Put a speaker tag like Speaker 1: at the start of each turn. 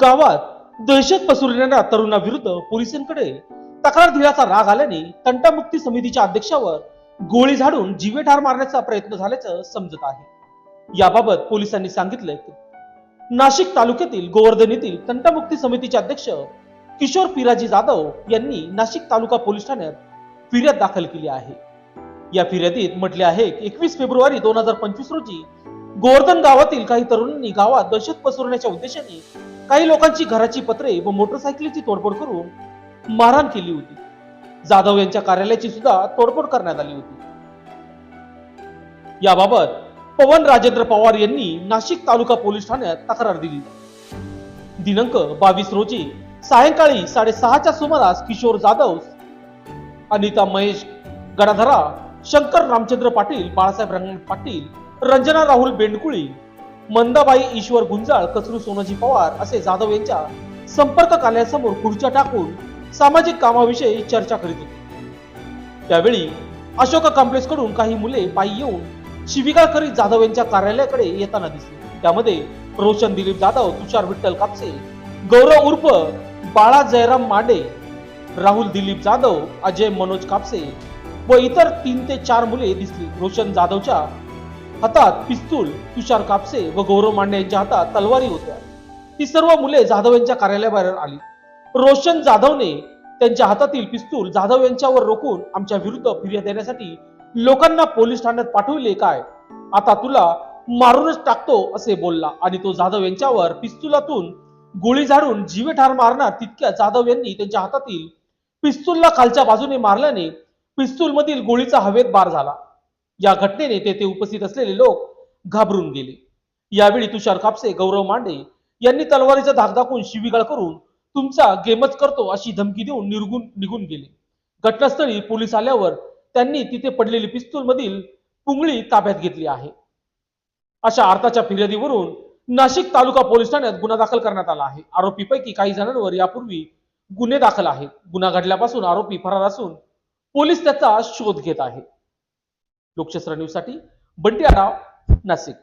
Speaker 1: गावात दहशत पसरविणाऱ्या तरुणाविरुद्ध पोलिसांकडे तक्रार दिल्याचा राग आल्याने तंटामुक्ती समितीच्या अध्यक्षावर गोळी झाडून जीवे ठार मारण्याचा प्रयत्न झाल्याचं समजत आहे. याबाबत पोलिसांनी सांगितलंय नाशिक तालुक्यातील गोवर्धन येथील तंटामुक्ती समितीचे अध्यक्ष किशोर पिराजी जाधव यांनी नाशिक तालुका पोलीस ठाण्यात फिर्याद दाखल केली आहे. या फिर्यादीत म्हटले आहे की एकवीस फेब्रुवारी दोन हजार पंचवीस रोजी गोवर्धन गावातील काही तरुणांनी गावात दहशत पसरवण्याच्या उद्देशाने काही लोकांची घराची पत्रे व मोटरसायकलीची तोडफोड करून मारहाण केली होती. जाधव यांच्या कार्यालयाची सुद्धा तोडफोड करण्यात आली होती. याबाबत पवन राजेंद्र पवार यांनी नाशिक तालुका पोलीस ठाण्यात तक्रार दिली. दिनांक बावीस रोजी सायंकाळी साडेसहाच्या सुमारास किशोर जाधव अनिता महेश गडाधरा शंकर रामचंद्र पाटील बाळासाहेब रंगण पाटील रंजना राहुल बेंडकुळी मंदाबाई ईश्वर गुंजाळ कचरू सोनाजी पवार असे जाधव यांच्या संपर्क कार्यासमोर खुर्च्या टाकून सामाजिक कामाविषयी चर्चा करीत होते. त्यावेळी अशोक कॉम्प्लेक्सकडून काही मुले पायी येऊन शिबिका करीत जाधव यांच्या कार्यालयाकडे येताना दिसली. त्यामध्ये रोशन दिलीप जाधव तुषार विठ्ठल कापसे गौरव उर्फ बाळा जयराम माडे राहुल दिलीप जाधव अजय मनोज कापसे व इतर तीन ते चार मुले दिसली. रोशन जाधवच्या हातात पिस्तूल तुषार कापसे व गौरव मांडे यांच्या हातात तलवारी होत्या. ती सर्व मुले जाधव यांच्या कार्यालयाबाहेर आली. रोशन जाधवने त्यांच्या हातातील पिस्तूल जाधव यांच्यावर रोखून आमच्या विरुद्ध फिर्याद देण्यासाठी लोकांना पोलीस ठाण्यात पाठविले काय? आता तुला मारूनच टाकतो असे बोलला आणि तो जाधव यांच्यावर पिस्तुलातून गोळी झाडून जीवे ठार मारणार तितक्या जाधव यांनी त्यांच्या हातातील पिस्तूलला खालच्या बाजूने मारल्याने पिस्तूल मधील गोळीचा हवेत बार झाला. या घटनेने तेथे उपस्थित असलेले लोक घाबरून गेले. यावेळी तुषार कापसे गौरव मांडे यांनी तलवारीचा धाक दाखवून शिवीगाळ करून तुमचा गेमच करतो अशी धमकी देऊन निर्गुण निघून गेले. घटनास्थळी पोलीस आल्यावर त्यांनी तिथे पडलेली पिस्तूल मधील पुंगळी ताब्यात घेतली आहे. अशा अर्थाच्या फिर्यादीवरून नाशिक तालुका पोलीस ठाण्यात गुन्हा दाखल करण्यात आला आहे. आरोपीपैकी काही जणांवर यापूर्वी गुन्हे दाखल आहेत. गुन्हा घडल्यापासून आरोपी फरार असून पोलीस त्याचा शोध घेत आहे. लोकशास्त्र न्यूजसाठी बंटी आराव नाशिक.